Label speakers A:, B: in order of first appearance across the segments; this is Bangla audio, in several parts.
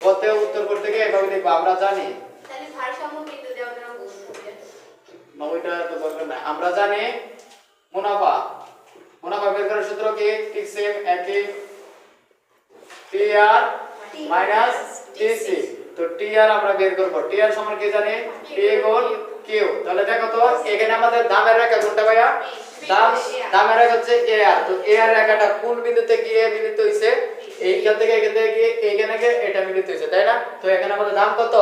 A: কতে উত্তর করতে গিয়ে এভাবে লিখব আমরা জানি। ওইটা তো দরকার নাই। আমরা জানি মুনাফা। মুনাফা বের করার সূত্র কি? ঠিক সেম একই। টি আর মাইনাস টিসি তো টি আর আমরা বের করব। টি আর সমান কি জানি? টি গুণ কিউ তাহলে দেখো তো এখানে আমাদের দামের রেখা কোনটা ভাইয়া? দাম দামের রেখা হচ্ছে এ আর তো এ আর রেখাটা কোন বিন্দুতে গিয়ে মিলিত হইছে? এইখান থেকে এখান থেকে গিয়ে এইখানে গিয়ে এটা মিলিত তাই না? তো এখানে আমাদের দাম কত?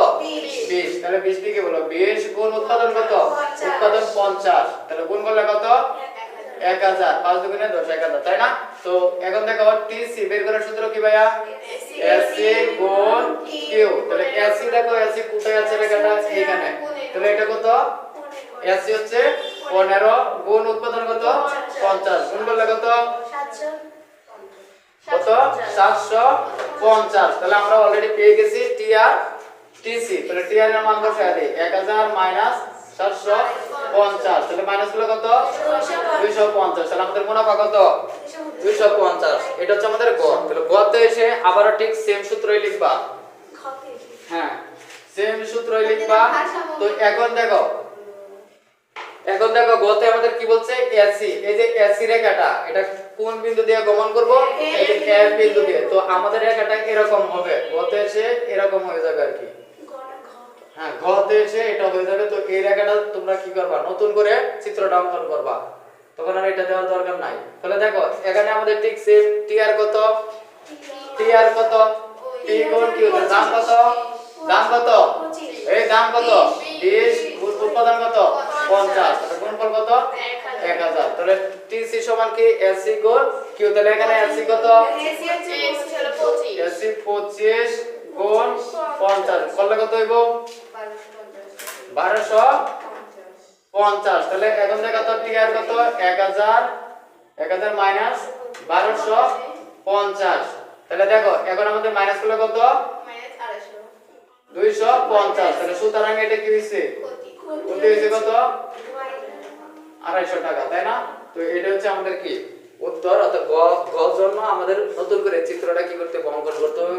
A: 20 তাহলে 20 দিকে বলো। 20 গুণ উৎপাদন কত? উৎপাদন 50 তাহলে গুণ করলে কত? এক হাজার। পাঁচ দুগুণে দশ এক হাজার তাই না? তো এখন দেখো টিসি বের করার সূত্র কি ভাইয়া? এসি গুণ কিউ তাহলে এসি দেখো এসি কোথায় আছে এইখানে। তাহলে এটা কত? এসি হচ্ছে পনেরো গুণ উৎপাদন কত? পঞ্চাশ। গুণ করলে কত? কত? পঞ্চাশ। তাহলে আমরা অলরেডি পেয়ে গেছি টি টিসি তাহলে টি এর মান বসায় দিই এক হাজার মাইনাস সাতশো পঞ্চাশ। তাহলে মাইনাস হলো কত? দুইশো পঞ্চাশ। তাহলে আমাদের মুনাফা কত? দুইশো পঞ্চাশ। এটা হচ্ছে আমাদের গড়। তাহলে গড়তে এসে আবারও ঠিক সেম সূত্রই লিখবা। হ্যাঁ সেম সূত্রই লিখবা। তো এখন দেখো এখন দেখো গতে আমাদের কি বলছে? এসি এই যে এসি রেখাটা, এটা কোন বিন্দু দিয়ে গমন করব? এই যে এ বিন্দু দিয়ে তো আমাদের রেখাটা এরকম হবে। গতে এসে এরকম হয়ে যাবে আর কি। হ্যাঁ গতে এসে এটা হয়ে যাবে। তো এই রেখাটা তোমরা কি করবা? নতুন করে অঙ্কন করবা। তখন আর এটা দেওয়ার দরকার নাই। তাহলে দেখো, এখানে আমাদের ঠিক সেম টিআর কত? টিআর কত? টি গুণ তাহলে দাম কত? দাম কত? এই দাম কত? 20 গুণ উৎপাদন কত? 50 তাহলে গুণফল কত? 1000 তাহলে টিসি সমান কি এসি গুণ কিউ তাহলে এখানে এসি কত? এসি 25 গুণ 50 করলে কত হইব? 1200 পঞ্চাশ। তাহলে এখন দেখা তো টিআর কত? এক হাজার এক হাজার মাইনাস বারোশো পঞ্চাশ। তাহলে দেখো এখন আমাদের মাইনাস করলে কত? দুইশো পঞ্চাশ। তাহলে সুতরাং এটা কি হয়েছে ক্ষতি। হয়েছে কত? আড়াইশো টাকা, তাই না? তো এটা হচ্ছে আমাদের কি? উত্তর, অর্থাৎ গ গ জন্য আমাদের নতুন করে চিত্রটা কি করতে অঙ্কন করতে হবে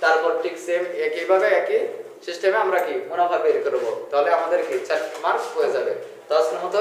A: তারপর ঠিক সেম একইভাবে একই সিস্টেমে আমরা কি? মুনাফা বের করব। তাহলে আমাদের কি? চার মার্ক হয়ে যাবে। দশ মতো